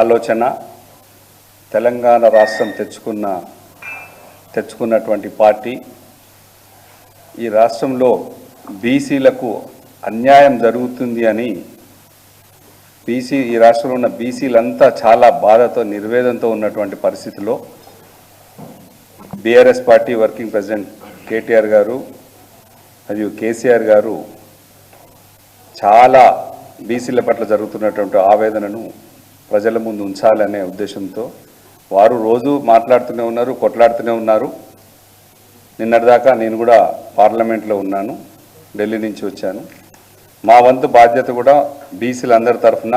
ఆలోచన తెలంగాణ రాష్ట్రం తెచ్చుకున్న తెచ్చుకున్నటువంటి పార్టీ. ఈ రాష్ట్రంలో బీసీలకు అన్యాయం జరుగుతుంది అని బీసీ ఈ రాష్ట్రంలో ఉన్న బీసీలంతా చాలా బాధతో నిర్వేదంతో ఉన్నటువంటి పరిస్థితిలో BRS party working president KTR గారు మరియు కేసీఆర్ గారు చాలా బీసీల పట్ల జరుగుతున్నటువంటి ఆవేదనను ప్రజల ముందు ఉంచాలనే ఉద్దేశంతో వారు రోజు మాట్లాడుతూనే ఉన్నారు కొట్లాడుతూనే ఉన్నారు. నిన్నటిదాకా నేను కూడా పార్లమెంట్లో ఉన్నాను ఢిల్లీ నుంచి వచ్చాను. మా వంతు బాధ్యత కూడా బీసీలందరి తరఫున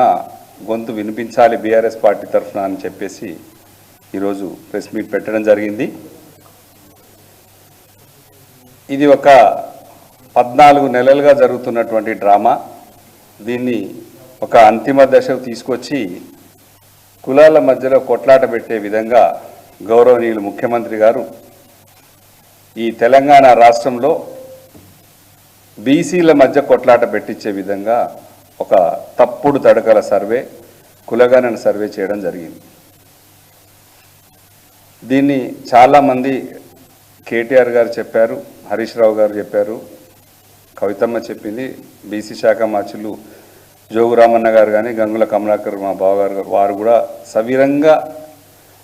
గొంతు వినిపించాలి బీఆర్ఎస్ పార్టీ తరఫున అని చెప్పేసి ఈరోజు ప్రెస్ మీట్ పెట్టడం జరిగింది. ఇది ఒక పద్నాలుగు నెలలుగా జరుగుతున్నటువంటి డ్రామా. దీన్ని ఒక అంతిమ దశకు తీసుకొచ్చి కులాల మధ్యలో కొట్లాట పెట్టే విధంగా గౌరవనీయులు ముఖ్యమంత్రి గారు ఈ తెలంగాణ రాష్ట్రంలో బీసీల మధ్య కొట్లాట పెట్టించే విధంగా ఒక తప్పుడు తడకల సర్వే కులగణన సర్వే చేయడం జరిగింది. దీన్ని చాలామంది కేటీఆర్ గారు చెప్పారు హరీష్ రావు గారు చెప్పారు కవితమ్మ చెప్పింది బీసీ శాఖ మాచులు జోగురామన్న గారు కానీ గంగుల కమలాకర్ మా బావగారు గారు వారు కూడా సవిరంగా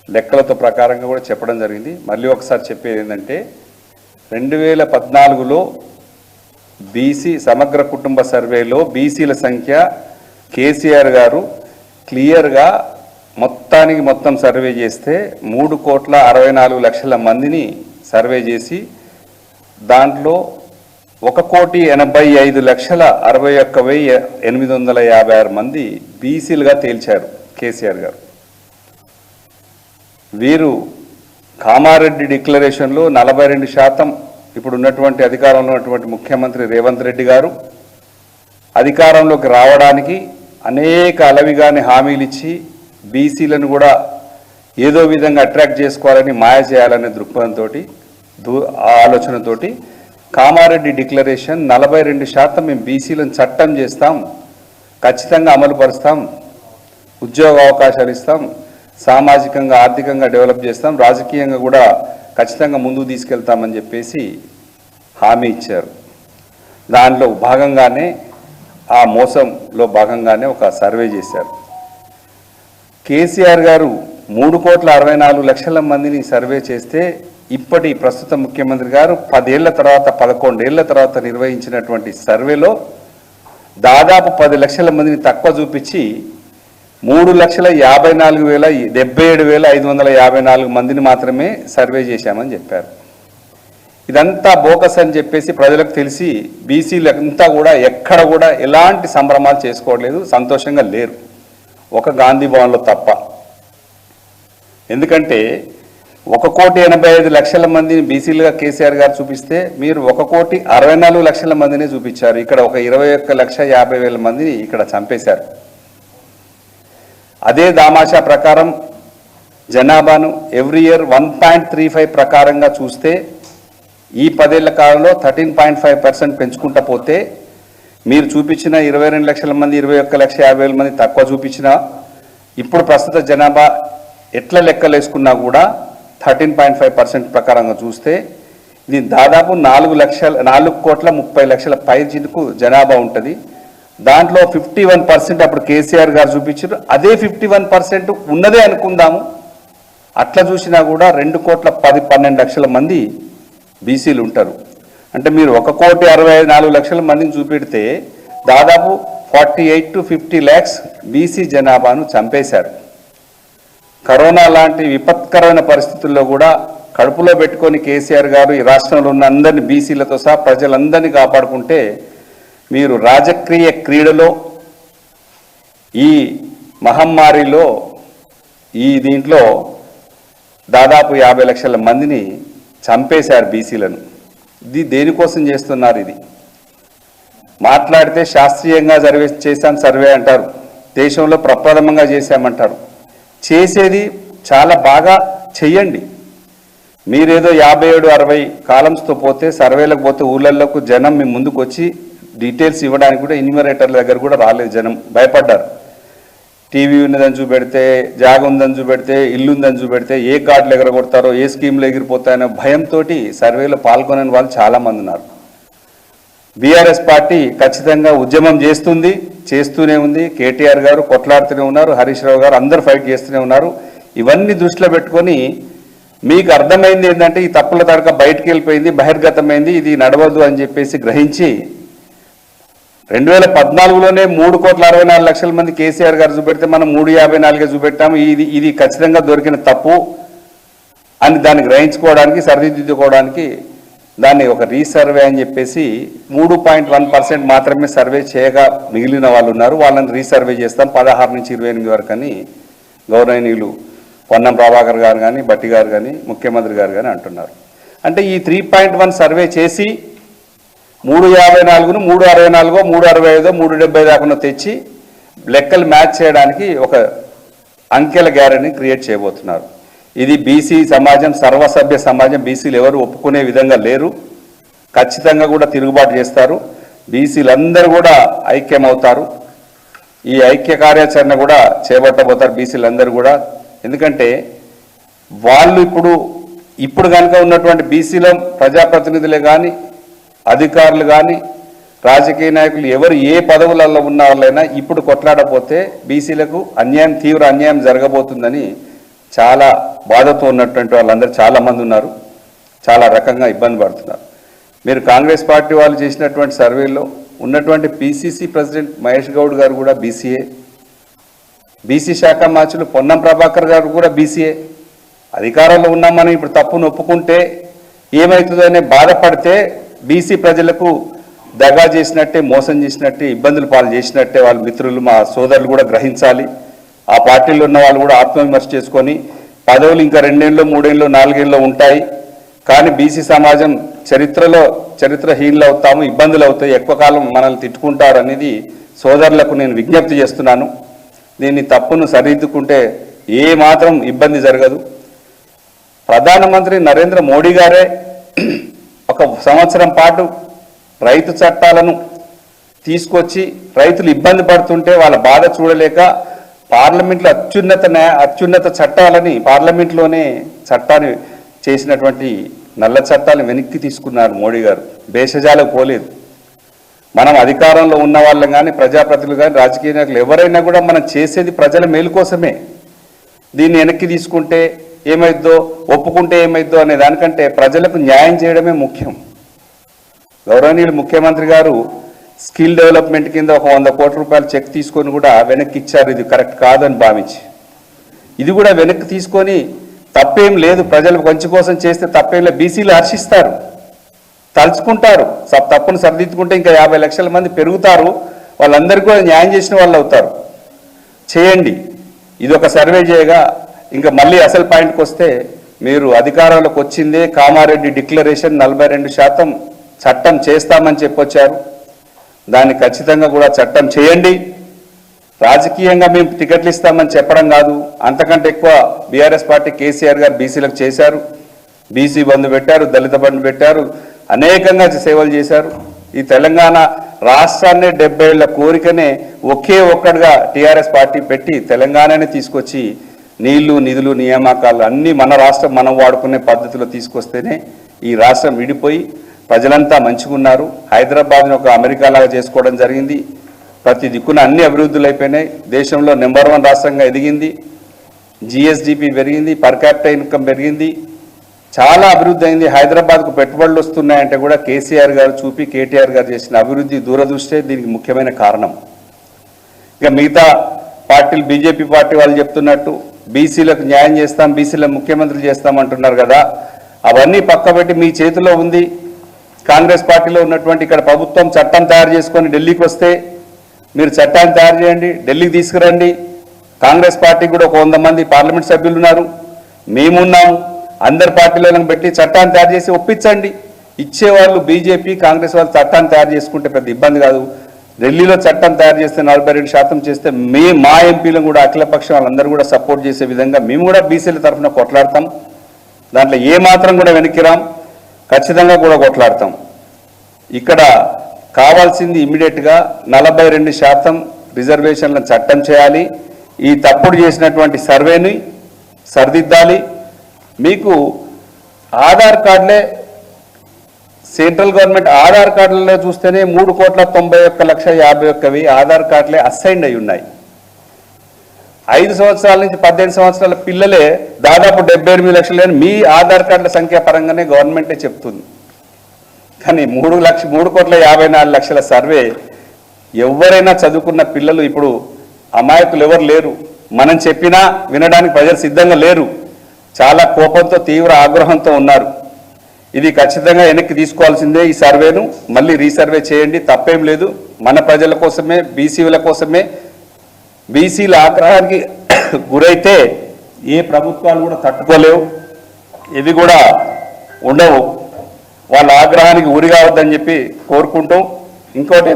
లెక్కలతో ప్రకారంగా కూడా చెప్పడం జరిగింది. మళ్ళీ ఒకసారి చెప్పేది ఏంటంటే రెండు వేల పద్నాలుగులో బీసీ సమగ్ర కుటుంబ సర్వేలో బీసీల సంఖ్య కేసీఆర్ గారు క్లియర్గా మొత్తానికి మొత్తం సర్వే చేస్తే మూడు కోట్ల అరవై నాలుగు లక్షల మందిని సర్వే చేసి దాంట్లో ఒక కోటి ఎనభై ఐదు లక్షల అరవై ఒక్క వెయ్యి ఎనిమిది వందల యాభై ఆరు మంది బీసీలుగా తేల్చారు కేసీఆర్ గారు. వీరు కామారెడ్డి డిక్లరేషన్లో నలభై రెండు శాతం ఇప్పుడు ఉన్నటువంటి అధికారంలో ఉన్నటువంటి ముఖ్యమంత్రి రేవంత్ రెడ్డి గారు అధికారంలోకి రావడానికి అనేక అలవిగాని హామీలు ఇచ్చి బీసీలను కూడా ఏదో విధంగా అట్రాక్ట్ చేసుకోవాలని మాయ చేయాలనే దృక్పథంతో దూ ఆ ఆలోచనతోటి కామారెడ్డి డిక్లరేషన్ నలభై రెండు శాతం మేము బీసీలను చట్టం చేస్తాం ఖచ్చితంగా అమలు పరుస్తాం ఉద్యోగ అవకాశాలు ఇస్తాం సామాజికంగా ఆర్థికంగా డెవలప్ చేస్తాం రాజకీయంగా కూడా ఖచ్చితంగా ముందుకు తీసుకెళ్తామని చెప్పేసి హామీ ఇచ్చారు. దానిలో భాగంగానే ఆ మోసంలో భాగంగానే ఒక సర్వే చేశారు. కేసీఆర్ గారు మూడు కోట్ల అరవై నాలుగు లక్షల మందిని సర్వే చేస్తే ఇప్పటి ప్రస్తుత ముఖ్యమంత్రి గారు పదేళ్ళ తర్వాత పదకొండేళ్ళ తర్వాత నిర్వహించినటువంటి సర్వేలో దాదాపు పది లక్షల మందిని తక్కువ చూపించి మూడు లక్షల యాభై నాలుగు వేల డెబ్బై ఏడు వేల ఐదు వందల యాభై నాలుగు మందిని మాత్రమే సర్వే చేశామని చెప్పారు. ఇదంతా బోకస్ అని చెప్పేసి ప్రజలకు తెలిసి బీసీలు అంతా కూడా ఎక్కడ కూడా ఎలాంటి సంభ్రమాలు చేసుకోవట్లేదు సంతోషంగా లేరు. ఒక గాంధీ భవన్లో తప్ప. ఎందుకంటే ఒక కోటి ఎనభై ఐదు లక్షల మందిని బీసీలుగా కేసీఆర్ గారు చూపిస్తే మీరు ఒక కోటి అరవై నాలుగు లక్షల మందిని చూపించారు. ఇక్కడ ఒక ఇరవై ఒక్క లక్ష యాభై వేల మందిని ఇక్కడ చంపేశారు. అదే దామాషా ప్రకారం జనాభాను every year one point three five ప్రకారంగా చూస్తే ఈ పదేళ్ళ కాలంలో థర్టీన్ పాయింట్ ఫైవ్ పర్సెంట్ పెంచుకుంటా పోతే మీరు చూపించిన ఇరవై రెండు లక్షల మంది ఇరవై ఒక్క లక్ష యాభై వేల మంది తక్కువ చూపించిన ఇప్పుడు ప్రస్తుత జనాభా ఎట్ల లెక్కలు వేసుకున్నా కూడా థర్టీన్ పాయింట్ ఫైవ్ పర్సెంట్ ప్రకారంగా చూస్తే ఇది దాదాపు నాలుగు లక్షల నాలుగు కోట్ల ముప్పై లక్షల పై జనాభా ఉంటుంది. దాంట్లో ఫిఫ్టీ వన్ పర్సెంట్ అప్పుడు కేసీఆర్ గారు చూపించారు. అదే ఫిఫ్టీ వన్ పర్సెంట్ ఉన్నదే అనుకుందాము. అట్లా చూసినా కూడా రెండు కోట్ల పది పన్నెండు లక్షల మంది బీసీలు ఉంటారు. అంటే మీరు ఒక కోటి అరవై నాలుగు లక్షల మందిని చూపెడితే దాదాపు forty eight to fifty lakhs BC జనాభాను చంపేశారు. కరోనా లాంటి విపత్కరమైన పరిస్థితుల్లో కూడా కడుపులో పెట్టుకొని కేసీఆర్ గారు ఈ రాష్ట్రంలో ఉన్న అందరిని బీసీలతో సహా ప్రజలందరినీ కాపాడుకుంటే మీరు రాజకీయ క్రీడలో ఈ మహమ్మారిలో ఈ దీంట్లో దాదాపు యాభై లక్షల మందిని చంపేశారు బీసీలను. ఇది దేనికోసం చేస్తున్నారు ఇది? మాట్లాడితే శాస్త్రీయంగా సర్వే చేశాం సర్వే అంటారు. దేశంలో ప్రప్రథమంగా చేశామంటారు. చేసేది చాలా బాగా చెయ్యండి. మీరేదో యాభై ఏడు అరవై కాలమ్స్తో పోతే సర్వేలకు పోతే ఊళ్ళల్లోకి జనం మీ ముందుకు వచ్చి డీటెయిల్స్ ఇవ్వడానికి కూడా ఇన్యూమరేటర్ల దగ్గర కూడా రాలేదు జనం. భయపడ్డారు. టీవీ ఉన్నదని చూపెడితే జాగ ఉందని చూపెడితే ఇల్లు ఉందని చూపెడితే ఏ కార్డులు ఎగరగొడతారో ఏ స్కీమ్లు ఎగిరిపోతాయనే భయంతో సర్వేలో పాల్గొనని వాళ్ళు చాలామంది ఉన్నారు. బీఆర్ఎస్ పార్టీ ఖచ్చితంగా ఉద్యమం చేస్తుంది చేస్తూనే ఉంది. కేటీఆర్ గారు కొట్లాడుతూనే ఉన్నారు హరీష్ రావు గారు అందరు ఫైట్ చేస్తూనే ఉన్నారు. ఇవన్నీ దృష్టిలో పెట్టుకొని మీకు అర్థమైంది ఏంటంటే ఈ తప్పుల తడక బయటికి వెళ్ళిపోయింది బహిర్గతమైంది ఇది నడవద్దు అని చెప్పేసి గ్రహించి రెండు వేల పద్నాలుగులోనే మూడు కోట్ల అరవై నాలుగు లక్షల మంది కేసీఆర్ గారు చూపెడితే మనం మూడు యాభై నాలుగే చూపెట్టాము ఇది ఇది ఖచ్చితంగా దొరికిన తప్పు అని దాన్ని గ్రహించుకోవడానికి సరిదిద్దుకోవడానికి దాన్ని ఒక రీసర్వే అని చెప్పేసి మూడు పాయింట్ వన్ పర్సెంట్ మాత్రమే సర్వే చేయగా మిగిలిన వాళ్ళు ఉన్నారు. వాళ్ళని రీసర్వే చేస్తాం. పదహారు నుంచి ఇరవై ఎనిమిది వరకు అని గౌరవనీయులు పొన్నం ప్రభాకర్ గారు కానీ బట్టి గారు కానీ ముఖ్యమంత్రి గారు కానీ అంటున్నారు. అంటే ఈ త్రీ పాయింట్ వన్ సర్వే చేసి మూడు యాభై నాలుగును మూడు అరవై నాలుగో మూడు అరవై ఐదో మూడు డెబ్బై దాకా తెచ్చి లెక్కలు మ్యాచ్ చేయడానికి ఒక అంకెల గ్యారెంటీ క్రియేట్ చేయబోతున్నారు. ఇది బీసీ సమాజం సర్వసభ్య సమాజం బీసీలు ఎవరు ఒప్పుకునే విధంగా లేరు. ఖచ్చితంగా కూడా తిరుగుబాటు చేస్తారు. బీసీలందరూ కూడా ఐక్యమవుతారు. ఈ ఐక్య కార్యాచరణ కూడా చేపట్టబోతారు బీసీలందరూ కూడా. ఎందుకంటే వాళ్ళు ఇప్పుడు ఇప్పుడు కనుక ఉన్నటువంటి బీసీల ప్రజాప్రతినిధులే కానీ అధికారులు కానీ రాజకీయ నాయకులు ఎవరు ఏ పదవులలో ఉన్న వాళ్ళైనా ఇప్పుడు కొట్లాడపోతే బీసీలకు అన్యాయం తీవ్ర అన్యాయం జరగబోతుందని చాలా బాధతో ఉన్నటువంటి వాళ్ళందరూ చాలామంది ఉన్నారు. చాలా రకంగా ఇబ్బంది పడుతున్నారు. మీరు కాంగ్రెస్ పార్టీ వాళ్ళు చేసినటువంటి సర్వేలో ఉన్నటువంటి పిసిసి ప్రెసిడెంట్ మహేష్ గౌడ్ గారు కూడా బీసీఏ బీసీ శాఖ మార్చులు పొన్నం ప్రభాకర్ గారు కూడా బీసీఏ అధికారంలో ఉన్నామని ఇప్పుడు తప్పును ఒప్పుకుంటే ఏమవుతుందనే బాధపడితే బీసీ ప్రజలకు దగా చేసినట్టే మోసం చేసినట్టే ఇబ్బందులు పాలు చేసినట్టే వాళ్ళ మిత్రులు మా సోదరులు కూడా గ్రహించాలి. ఆ పార్టీలో ఉన్న వాళ్ళు కూడా ఆత్మవిమర్శ చేసుకొని పదవులు ఇంకా రెండేళ్ళు మూడేళ్ళు నాలుగేళ్ళు ఉంటాయి. కానీ బీసీ సమాజం చరిత్రలో చరిత్రహీనులు అవుతాము ఇబ్బందులు అవుతాయి. ఎక్కువ కాలం మనల్ని తిట్టుకుంటారు అనేది సోదరులకు నేను విజ్ఞప్తి చేస్తున్నాను. దీన్ని తప్పును సరిదిద్దుకుంటే ఏ మాత్రం ఇబ్బంది జరగదు. ప్రధానమంత్రి నరేంద్ర మోడీ గారే ఒక సంవత్సరం పాటు రైతు చట్టాలను తీసుకొచ్చి రైతులు ఇబ్బంది పడుతుంటే వాళ్ళ బాధ చూడలేక పార్లమెంట్లో అత్యున్నత అత్యున్నత చట్టాలని పార్లమెంట్లోనే చట్టాన్ని చేసినటువంటి నల్ల చట్టాలను వెనక్కి తీసుకున్నారు మోడీ గారు. భేషజాలకు పోలేదు. మనం అధికారంలో ఉన్న వాళ్ళం కానీ ప్రజాప్రతినిధులు కానీ రాజకీయ నాయకులు ఎవరైనా కూడా మనం చేసేది ప్రజల మేలు కోసమే. దీన్ని వెనక్కి తీసుకుంటే ఏమైద్దో ఒప్పుకుంటే ఏమైద్దో అనే దానికంటే ప్రజలకు న్యాయం చేయడమే ముఖ్యం. గౌరవనీయులు ముఖ్యమంత్రి గారు స్కిల్ డెవలప్మెంట్ కింద ఒక వంద కోట్ల రూపాయలు చెక్ తీసుకొని కూడా వెనక్కి ఇచ్చారు. ఇది కరెక్ట్ కాదని భావించి. ఇది కూడా వెనక్కి తీసుకొని తప్పేం లేదు. ప్రజలకు మంచి కోసం చేస్తే తప్పేం లేదు. బీసీలు హర్షిస్తారు. తలుచుకుంటారు. స- తప్పును సరిదిద్దుకుంటే ఇంకా యాభై లక్షల మంది పెరుగుతారు. వాళ్ళందరికీ కూడా న్యాయం చేసిన వాళ్ళు అవుతారు. చేయండి. ఇది ఒక సర్వే చేయగా ఇంకా మళ్ళీ అసలు పాయింట్కి వస్తే మీరు అధికారంలోకి వచ్చిందే కామారెడ్డి డిక్లరేషన్ నలభై రెండు శాతం చట్టం చేస్తామని చెప్పొచ్చారు. దాన్ని ఖచ్చితంగా కూడా చట్టం చేయండి. రాజకీయంగా మేము టికెట్లు ఇస్తామని చెప్పడం కాదు. అంతకంటే ఎక్కువ బీఆర్ఎస్ పార్టీ కేసీఆర్ గారు బీసీలకు చేశారు. బీసీ బంధు పెట్టారు దళిత బంధు పెట్టారు. అనేకంగా సేవలు చేశారు. ఈ తెలంగాణ రాష్ట్రాన్ని డెబ్బై ఏళ్ళ కోరికనే ఒకే ఒక్కడిగా టీఆర్ఎస్ పార్టీ పెట్టి తెలంగాణనే తీసుకొచ్చి నీళ్ళు నిధులు నియామకాలు అన్నీ మన రాష్ట్రం మనం వాడుకునే పద్ధతిలో తీసుకొస్తేనే ఈ రాష్ట్రం విడిపోయి ప్రజలంతా మంచిగున్నారు. హైదరాబాద్ని ఒక అమెరికా లాగా చేసుకోవడం జరిగింది. ప్రతి దిక్కున అన్ని అభివృద్ధులు అయిపోయినాయి. దేశంలో నెంబర్ వన్ రాష్ట్రంగా ఎదిగింది. జిఎస్డిపి పెరిగింది. పర్ క్యాపిటల్ ఇన్కమ్ పెరిగింది. చాలా అభివృద్ధి అయింది. హైదరాబాద్కు పెట్టుబడులు వస్తున్నాయంటే కూడా కేసీఆర్ గారు చూపి కేటీఆర్ గారు చేసిన అభివృద్ధి దూరదృష్టే దీనికి ముఖ్యమైన కారణం. ఇక మిగతా పార్టీలు బీజేపీ పార్టీ వాళ్ళు చెప్తున్నట్టు బీసీలకు న్యాయం చేస్తాం బీసీల ముఖ్యమంత్రులు చేస్తాం అంటున్నారు కదా. అవన్నీ పక్కబెట్టి మీ చేతిలో ఉంది. కాంగ్రెస్ పార్టీలో ఉన్నటువంటి ఇక్కడ ప్రభుత్వం చట్టం తయారు చేసుకొని ఢిల్లీకి వస్తే మీరు చట్టాన్ని తయారు చేయండి ఢిల్లీకి తీసుకురండి. కాంగ్రెస్ పార్టీ కూడా ఒక వంద మంది పార్లమెంట్ సభ్యులు ఉన్నారు. మేమున్నాము. అందరి పార్టీలను పెట్టి చట్టాన్ని తయారు చేసి ఒప్పించండి. ఇచ్చేవాళ్ళు బీజేపీ కాంగ్రెస్ వాళ్ళు చట్టాన్ని తయారు చేసుకుంటే పెద్ద ఇబ్బంది కాదు. ఢిల్లీలో చట్టం తయారు చేస్తే నలభై రెండు శాతం చేస్తే మే మా ఎంపీలను కూడా అఖిలపక్షం వాళ్ళందరూ కూడా సపోర్ట్ చేసే విధంగా మేము కూడా బీసీల తరఫున కొట్లాడతాం. దాంట్లో ఏ మాత్రం కూడా వెనక్కిరాం. ఖచ్చితంగా కూడా కొట్లాడతాం. ఇక్కడ కావాల్సింది ఇమ్మీడియట్గా నలభై రెండు శాతం రిజర్వేషన్లను చట్టం చేయాలి. ఈ తప్పుడు చేసినటువంటి సర్వేని సరిదిద్దాలి. మీకు ఆధార్ కార్డులే సెంట్రల్ గవర్నమెంట్ ఆధార్ కార్డులలో చూస్తేనే మూడు కోట్ల తొంభై ఒక్క లక్ష యాభై ఒక్కవి ఆధార్ కార్డులే అసైన్డ్ అయి ఉన్నాయి. ఐదు సంవత్సరాల నుంచి పద్దెనిమిది సంవత్సరాల పిల్లలే దాదాపు డెబ్బై ఎనిమిది లక్షలే అని మీ ఆధార్ కార్డుల సంఖ్య పరంగానే గవర్నమెంటే చెప్తుంది. కానీ మూడు లక్ష మూడు కోట్ల యాభై నాలుగు లక్షల సర్వే ఎవరైనా చదువుకున్న పిల్లలు ఇప్పుడు అమాయకులు ఎవరు లేరు. మనం చెప్పినా వినడానికి ప్రజలు సిద్ధంగా లేరు. చాలా కోపంతో తీవ్ర ఆగ్రహంతో ఉన్నారు. ఇది ఖచ్చితంగా వెనక్కి తీసుకోవాల్సిందే ఈ సర్వేను. మళ్ళీ రీసర్వే చేయండి. తప్పేం లేదు. మన ప్రజల కోసమే బీసీల కోసమే. బీసీల ఆగ్రహానికి గురైతే ఏ ప్రభుత్వాలు కూడా తట్టుకోలేవు. ఇవి కూడా ఉండవు. వాళ్ళ ఆగ్రహానికి ఉరి కావద్దని చెప్పి కోరుకుంటాం. ఇంకోటి